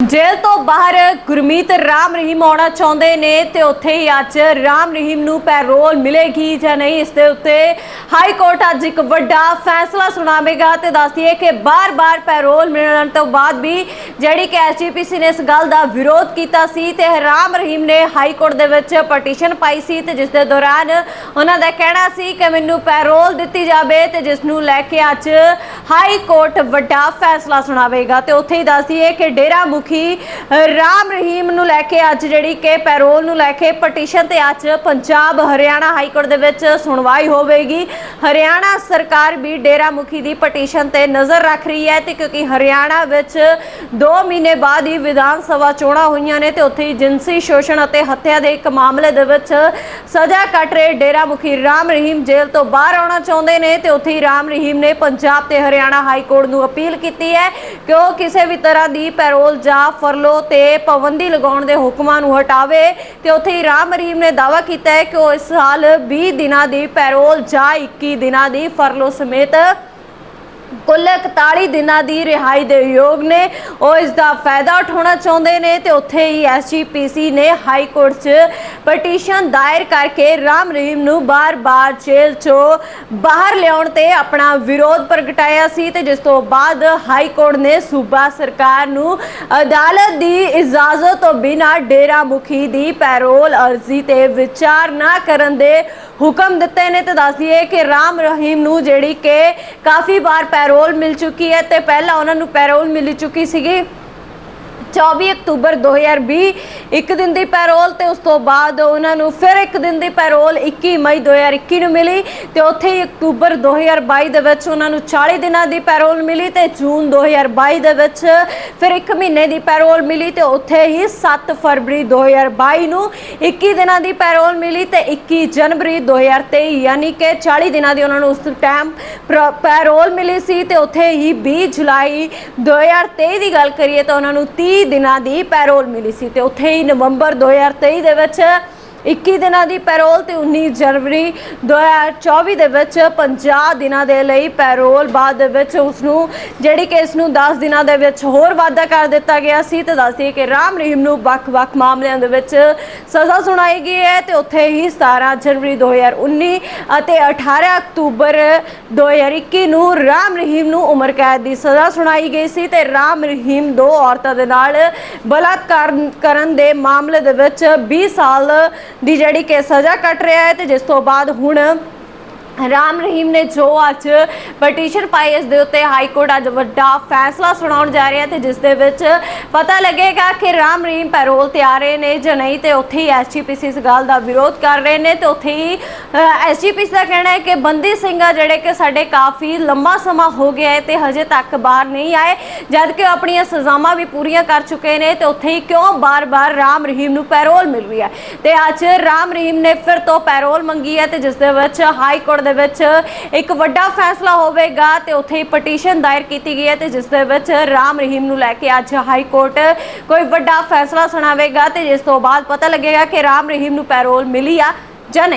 ਜੇਲ੍ਹ ਤੋਂ ਬਾਹਰ ਗੁਰਮੀਤ ਰਾਮ ਰਹੀਮ ਆਉਣਾ ਚਾਹੁੰਦੇ ਨੇ ਤੇ ਉੱਥੇ ਹੀ ਅੱਜ ਰਾਮ ਰਹੀਮ ਨੂੰ ਪੈਰੋਲ ਮਿਲੇਗੀ ਜਾਂ ਨਹੀਂ, ਇਸ ਦੇ ਉੱਤੇ ਹਾਈ ਕੋਰਟ ਅੱਜ ਇੱਕ ਵੱਡਾ ਫੈਸਲਾ ਸੁਣਾਵੇਗਾ ਤੇ ਦੱਸਦੀਏ ਕਿ ਬਾਰ-ਬਾਰ ਪੈਰੋਲ ਮਿਲਣ ਤੋਂ ਬਾਅਦ ਵੀ ਜਿਹੜੀ ਕਿ ਐਸਜੀਪੀਸੀ ਨੇ ਇਸ ਗੱਲ ਦਾ ਵਿਰੋਧ ਕੀਤਾ ਸੀ ਤੇ ਰਾਮ ਰਹੀਮ ਨੇ ਹਾਈ ਕੋਰਟ ਦੇ ਵਿੱਚ ਪਟੀਸ਼ਨ ਪਾਈ ਸੀ ਤੇ ਜਿਸ ਦੇ ਦੌਰਾਨ ਉਹਨਾਂ ਦਾ ਕਹਿਣਾ ਸੀ ਕਿ ਮੈਨੂੰ ਪੈਰੋਲ ਦਿੱਤੀ ਜਾਵੇ ਤੇ ਜਿਸ ਨੂੰ ਲੈ ਕੇ ਅੱਜ ਹਾਈ ਕੋਰਟ ਵੱਡਾ ਫੈਸਲਾ ਸੁਣਾਵੇਗਾ। ਤੇ ਉੱਥੇ ਹੀ ਦੱਸਦੀਏ ਕਿ ਡੇਰਾ ਮੁਖੀ ਰਾਮ ਰਹੀਮ ਨੂੰ ਲੈ ਕੇ ਅੱਜ ਜਿਹੜੀ ਕਿ ਪੈਰੋਲ ਨੂੰ ਲੈ ਕੇ ਪਟੀਸ਼ਨ ਤੇ ਅੱਜ ਪੰਜਾਬ ਹਰਿਆਣਾ ਹਾਈ ਕੋਰਟ ਦੇ ਵਿੱਚ ਸੁਣਵਾਈ ਹੋਵੇਗੀ। ਹਰਿਆਣਾ ਸਰਕਾਰ ਵੀ ਡੇਰਾ ਮੁਖੀ ਦੀ ਪਟੀਸ਼ਨ ਤੇ ਨਜ਼ਰ ਰੱਖ ਰਹੀ ਹੈ ਤੇ ਕਿਉਂਕਿ ਹਰਿਆਣਾ ਵਿੱਚ 2 ਮਹੀਨੇ ਬਾਅਦ ਹੀ ਵਿਧਾਨ ਸਭਾ ਚੋਣਾਂ ਹੋਈਆਂ ਨੇ ਤੇ ਉੱਥੇ ਹੀ ਜਿੰਸੀ ਸ਼ੋਸ਼ਣ ਅਤੇ ਹੱਤਿਆ ਦੇ ਇੱਕ ਮਾਮਲੇ ਦੇ ਵਿੱਚ ਸਜ਼ਾ ਕੱਟ ਰਹੇ ਡੇਰਾ ਮੁਖੀ ਰਾਮ ਰਹੀਮ ਜੇਲ੍ਹ ਤੋਂ ਬਾਹਰ ਆਉਣਾ ਚਾਹੁੰਦੇ ਨੇ ਤੇ ਉੱਥੇ ਹੀ ਰਾਮ ਰਹੀਮ ਨੇ ਪੰਜਾਬ ਤੇ ਹਰਿਆਣਾ ਹਾਈ ਕੋਰਟ ਨੂੰ ਅਪੀਲ ਕੀਤੀ ਹੈ ਕਿ ਉਹ ਕਿਸੇ ਵੀ ਤਰ੍ਹਾਂ ਦੀ ਪੈਰੋਲ ਜਾਂ ਫਰਲੋ ਤੇ ਪਾਬੰਦੀ ਲਗਾਉਣ ਦੇ ਹੁਕਮਾਂ ਨੂੰ ਹਟਾਵੇ ਤੇ ਉੱਥੇ ਹੀ ਰਾਮ ਰਹੀਮ ਨੇ ਦਾਅਵਾ ਕੀਤਾ ਹੈ ਕਿ ਉਹ ਇਸ ਸਾਲ 20 ਦਿਨਾਂ ਦੀ ਪੈਰੋਲ ਜਾਂ 21 ਦਿਨਾਂ ਦੀ ਫਰਲੋ ਸਮੇਤ ਕੁੱਲ 41 ਦਿਨਾਂ ਦੀ ਰਿਹਾਈ ਦੇ ਯੋਗ ਨੇ। ਉਹ ਇਸ ਦਾ ਫਾਇਦਾ ਉਠਾਉਣਾ ਚਾਹੁੰਦੇ ਨੇ ਤੇ ਉੱਥੇ ਹੀ ਐਸਜੀਪੀਸੀ ਨੇ ਹਾਈ ਕੋਰਟ 'ਚ ਪਟੀਸ਼ਨ ਦਾਇਰ ਕਰਕੇ ਰਾਮ ਰਹੀਮ ਨੂੰ ਬਾਰ-ਬਾਰ ਜੇਲ੍ਹ 'ਚੋਂ ਬਾਹਰ ਲਿਆਉਣ ਤੇ ਆਪਣਾ ਵਿਰੋਧ ਪ੍ਰਗਟਾਇਆ ਸੀ ਤੇ ਜਿਸ ਤੋਂ ਬਾਅਦ ਹਾਈ ਕੋਰਟ ਨੇ ਸੂਬਾ ਸਰਕਾਰ ਨੂੰ ਅਦਾਲਤ ਦੀ ਇਜਾਜ਼ਤ ਤੋਂ ਬਿਨਾਂ ਡੇਰਾ ਮੁਖੀ ਦੀ ਪੈਰੋਲ ਅਰਜ਼ੀ ਤੇ ਵਿਚਾਰ ਨਾ ਕਰਨ ਦੇ ਹੁਕਮ ਦਿੱਤੇ ਨੇ ਤੇ ਦੱਸ ਦਈਏ ਕਿ ਰਾਮ ਰਹੀਮ ਨੂੰ ਜਿਹੜੀ ਕਿ ਕਾਫੀ ਵਾਰ ਪੈਰੋਲ ਮਿਲ ਚੁੱਕੀ ਹੈ ਤੇ ਪਹਿਲਾਂ ਉਹਨਾਂ ਨੂੰ ਪੈਰੋਲ ਮਿਲ ਚੁੱਕੀ ਸੀਗੀ। 24 ਅਕਤੂਬਰ 2020 ਇੱਕ ਦਿਨ ਦੀ ਪੈਰੋਲ ਤੇ ਉਸ ਤੋਂ ਬਾਅਦ ਉਹਨਾਂ ਨੂੰ ਫਿਰ ਇੱਕ ਦਿਨ ਦੀ ਪੈਰੋਲ 21 ਮਈ 2021 ਨੂੰ ਮਿਲੀ ਤੇ ਉੱਥੇ ਹੀ ਅਕਤੂਬਰ 2022 ਦੇ ਵਿੱਚ ਉਹਨਾਂ ਨੂੰ 40 ਦਿਨਾਂ ਦੀ ਪੈਰੋਲ ਮਿਲੀ ਤੇ ਜੂਨ 2022 ਦੇ ਵਿੱਚ ਫਿਰ ਇੱਕ ਮਹੀਨੇ ਦੀ ਪੈਰੋਲ ਮਿਲੀ ਤੇ ਉੱਥੇ ਹੀ 7 ਫਰਵਰੀ 2022 ਨੂੰ 21 ਦਿਨਾਂ ਦੀ ਪੈਰੋਲ ਮਿਲੀ ਤੇ 21 ਜਨਵਰੀ 2023 ਯਾਨੀ ਕਿ 40 ਦਿਨਾਂ ਦੀ ਉਹਨਾਂ ਨੂੰ ਉਸ ਟਾਈਮ ਪ੍ਰ- ਪੈਰੋਲ ਮਿਲੀ ਸੀ ਤੇ ਉੱਥੇ ਹੀ 20 ਜੁਲਾਈ 2023 ਦੀ ਗੱਲ ਕਰੀਏ ਤਾਂ ਉਹਨਾਂ ਨੂੰ 30 ਦਿਨਾਂ ਦੀ ਪੈਰੋਲ ਮਿਲੀ ਸੀ ਤੇ ਉੱਥੇ ਹੀ ਨਵੰਬਰ 2023 ਦੇ ਵਿੱਚ 21 ਦਿਨਾਂ ਦੀ ਪੈਰੋਲ ਤੇ 19 ਜਨਵਰੀ 2024 ਦੇ ਵਿੱਚ 50 ਦਿਨਾਂ ਦੇ ਲਈ ਪੈਰੋਲ ਬਾਅਦ ਦੇ ਵਿੱਚ ਉਸ ਨੂੰ ਜਿਹੜੀ ਕਿ ਇਸ ਨੂੰ 10 ਦਿਨਾਂ ਦੇ ਵਿੱਚ ਹੋਰ ਵਾਧਾ ਕਰ ਦਿੱਤਾ ਗਿਆ ਸੀ ਤੇ ਦੱਸਦੀ ਕਿ ਰਾਮ ਰਹੀਮ ਨੂੰ ਵੱਖ-ਵੱਖ ਮਾਮਲਿਆਂ ਦੇ ਵਿੱਚ ਸਜ਼ਾ ਸੁਣਾਈ ਗਈ ਹੈ ਤੇ ਉੱਥੇ ਹੀ 17 ਜਨਵਰੀ 2019 ਅਤੇ 18 ਅਕਤੂਬਰ 2021 ਨੂੰ ਰਾਮ ਰਹੀਮ ਨੂੰ ਉਮਰ ਕੈਦ ਦੀ ਸਜ਼ਾ ਸੁਣਾਈ ਗਈ ਸੀ ਤੇ ਰਾਮ ਰਹੀਮ ਦੋ ਔਰਤਾਂ ਦੇ ਨਾਲ ਬਲਾਤਕਾਰ ਕਰਨ ਦੇ ਮਾਮਲੇ ਦੇ ਵਿੱਚ 20 ਸਾਲ ਦੀ ਜਿਹੜੀ ਕਿ ਸਜ਼ਾ ਕੱਟ ਰਿਹਾ ਹੈ ਤੇ ਜਿਸ ਤੋਂ ਬਾਅਦ ਹੁਣ ਰਾਮ ਰਹੀਮ ਨੇ ਜੋ ਅੱਜ ਪਟੀਸ਼ਨ ਪਾਈ, ਇਸ ਦੇ ਉੱਤੇ ਹਾਈ ਕੋਰਟ ਅੱਜ ਵੱਡਾ ਫੈਸਲਾ ਸੁਣਾਉਣ ਜਾ ਰਿਹਾ ਤੇ ਜਿਸ ਦੇ ਵਿੱਚ ਪਤਾ ਲੱਗੇਗਾ ਕਿ ਰਾਮ ਰਹੀਮ ਪੈਰੋਲ ਤੇ ਆ ਰਹੇ ਨੇ ਜਾਂ ਨਹੀਂ ਤੇ ਉੱਥੇ ਹੀ ਐਸਜੀਪੀਸੀ ਇਸ ਗੱਲ ਦਾ ਵਿਰੋਧ ਕਰ ਰਹੇ ਨੇ ਤੇ ਉੱਥੇ ਹੀ ਐਸਜੀਪੀਸੀ ਦਾ ਕਹਿਣਾ ਹੈ ਕਿ ਬੰਦੀ ਸਿੰਘ ਆ ਜਿਹੜੇ ਕਿ ਸਾਡੇ ਕਾਫੀ ਲੰਮਾ ਸਮਾਂ ਹੋ ਗਿਆ ਹੈ ਤੇ ਹਜੇ ਤੱਕ ਬਾਹਰ ਨਹੀਂ ਆਏ ਜਦ ਕਿ ਉਹ ਆਪਣੀਆਂ ਸਜ਼ਾਵਾਂ ਵੀ ਪੂਰੀਆਂ ਕਰ ਚੁੱਕੇ ਨੇ ਤੇ ਉੱਥੇ ਹੀ ਕਿਉਂ ਬਾਰ-ਬਾਰ ਰਾਮ ਰਹੀਮ ਨੂੰ ਪੈਰੋਲ ਮਿਲ ਰਹੀ ਹੈ। ਤੇ ਅੱਜ ਰਾਮ ਰਹੀਮ ਨੇ ਫਿਰ ਤੋਂ ਪੈਰੋਲ ਮੰਗੀ ਹੈ ਤੇ ਜਿਸ ਦੇ ਵਿੱਚ ਹਾਈ ਕੋਰਟ ਦੇ ਵਿੱਚ ਇੱਕ ਵੱਡਾ ਫੈਸਲਾ ਹੋਵੇਗਾ ਤੇ ਉੱਥੇ ਪਟੀਸ਼ਨ ਦਾਇਰ ਕੀਤੀ ਗਈ ਹੈ ਤੇ ਜਿਸ ਦੇ ਵਿੱਚ ਰਾਮ ਰਹੀਮ ਨੂੰ ਲੈ ਕੇ ਅੱਜ ਹਾਈ ਕੋਰਟ ਕੋਈ ਵੱਡਾ ਫੈਸਲਾ ਸੁਣਾਵੇਗਾ ਤੇ ਜਿਸ ਤੋਂ ਬਾਅਦ ਪਤਾ ਲੱਗੇਗਾ ਕਿ ਰਾਮ ਰਹੀਮ ਨੂੰ ਪੈਰੋਲ ਮਿਲੀ ਆ ਜਾਂ ਨਹੀਂ।